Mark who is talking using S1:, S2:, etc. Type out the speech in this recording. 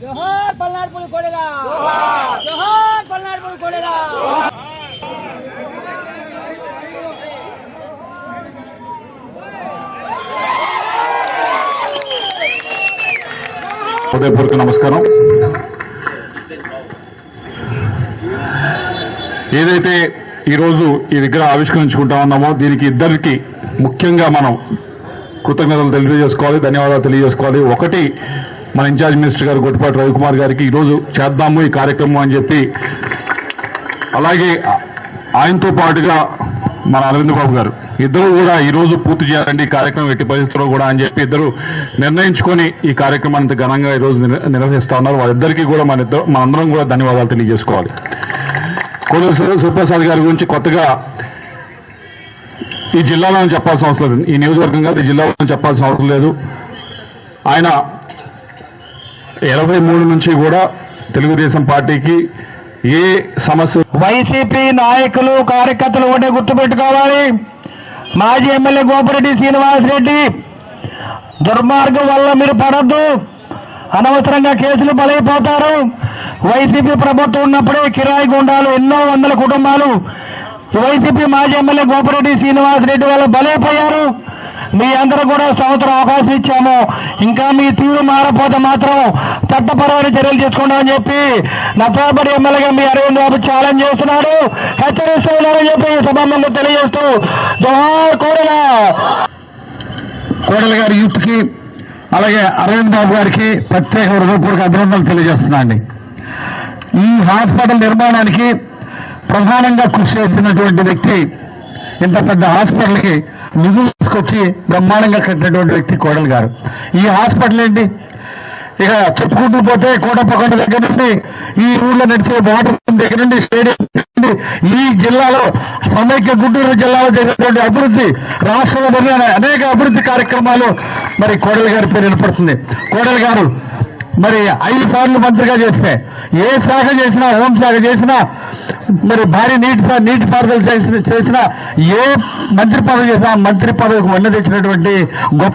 S1: జోహార్
S2: నమస్కారం. ఏదైతే ఈరోజు ఈ విగ్రహం ఆవిష్కరించుకుంటా ఉన్నామో దీనికి ఇద్దరికి ముఖ్యంగా మనం కృతజ్ఞతలు తెలియజేసుకోవాలి ధన్యవాదాలు తెలియజేసుకోవాలి. ఒకటి మన ఇన్ఛార్జ్ మినిస్టర్ గారు గొట్టిపాటి రవికుమార్ గారికి ఈరోజు చేద్దాము ఈ కార్యక్రమం అని చెప్పి. అలాగే ఆయనతో పాటుగా మన అరవింద్ బాబు గారు. ఇద్దరు కూడా ఈ రోజు పూర్తి చేయాలండి ఈ కార్యక్రమం ఎట్టి పరిస్థితుల్లో కూడా అని చెప్పి ఇద్దరు నిర్ణయించుకొని ఈ కార్యక్రమాన్ని ఘనంగా ఈరోజు రోజు నిర్వహిస్తా ఉన్నారు. వాళ్ళిద్దరికీ కూడా మన ఇద్దరు మనందరం కూడా ధన్యవాదాలు తెలియజేసుకోవాలి. కోడెల సుప్రసాద్ గారి గురించి కొత్తగా ఈ జిల్లాలో చెప్పాల్సిన అవసరం లేదు. ఈ నియోజకవర్గం కాదు ఈ జిల్లాలో చెప్పాల్సిన అవసరం లేదు. ఆయన ఇరవై మూడు నుంచి కూడా తెలుగుదేశం పార్టీకి ఏ సమస్య
S3: వైసీపీ నాయకులు కార్యకర్తలు ఒకటే గుర్తుపెట్టుకోవాలి. మాజీ ఎమ్మెల్యే గోపిరెడ్డి శ్రీనివాసరెడ్డి దుర్మార్గం వల్ల మీరు పడద్దు. అనవసరంగా కేసులు బలైపోతారు వైసీపీ ప్రభుత్వం ఉన్నప్పుడే కిరాయి గుండాలు ఎన్నో వందల కుటుంబాలు వైసీపీ మాజీ ఎమ్మెల్యే గోపిరెడ్డి శ్రీనివాసరెడ్డి వాళ్ళు బలైపోయారు. మీ అందరూ కూడా సంవత్సరం అవకాశం ఇచ్చాము. ఇంకా మీ తీరు మారపోతే మాత్రం చట్టపరమైన చర్యలు తీసుకుంటామని చెప్పి నచ్చబడి ఎమ్మెల్యేగా మీ అరవింద్ బాబు ఛాలెంజ్ చేస్తున్నాడు. హెచ్చరిస్తున్నారని చెప్పి ఈ తెలియజేస్తూ జోహార్ కోడల. గారి యూత్కి అలాగే అరవింద్ బాబు గారికి ప్రత్యేక హృదయపూర్వక అభినందనలు తెలియజేస్తున్నా ఈ హాస్పిటల్ నిర్మాణానికి ప్రధానంగా కృషి చేసినటువంటి వ్యక్తి ఇంత పెద్ద హాస్పిటల్కి నిధులు తీసుకొచ్చి బ్రహ్మాండంగా కట్టినటువంటి వ్యక్తి కోడలు గారు. ఈ హాస్పిటల్ ఏంటి? ఇక చెప్పుకుంటూ పోతే కోటప్పకొండ దగ్గర నుండి ఈ ఊర్లో నడిచే వాటర్ దగ్గర నుండి స్టేడియం నుండి ఈ జిల్లాలో సమైక్య గుంటూరు జిల్లాలో జరిగినటువంటి అభివృద్ధి రాష్ట్రంలో జరిగిన అనేక అభివృద్ధి కార్యక్రమాలు మరి కోడలి గారి పేరు నిలబడుతుంది కోడలి గారు మరి ఐదు సార్లు మంత్రిగా చేస్తే ఏ శాఖ చేసినా హోంశాఖ చేసినా మరి భారీ నీటి నీటి పారుదల చేసిన చేసినా ఏ మంత్రి పదవి చేసినా మంత్రి పదవికి వన్న తెచ్చినటువంటి గొప్ప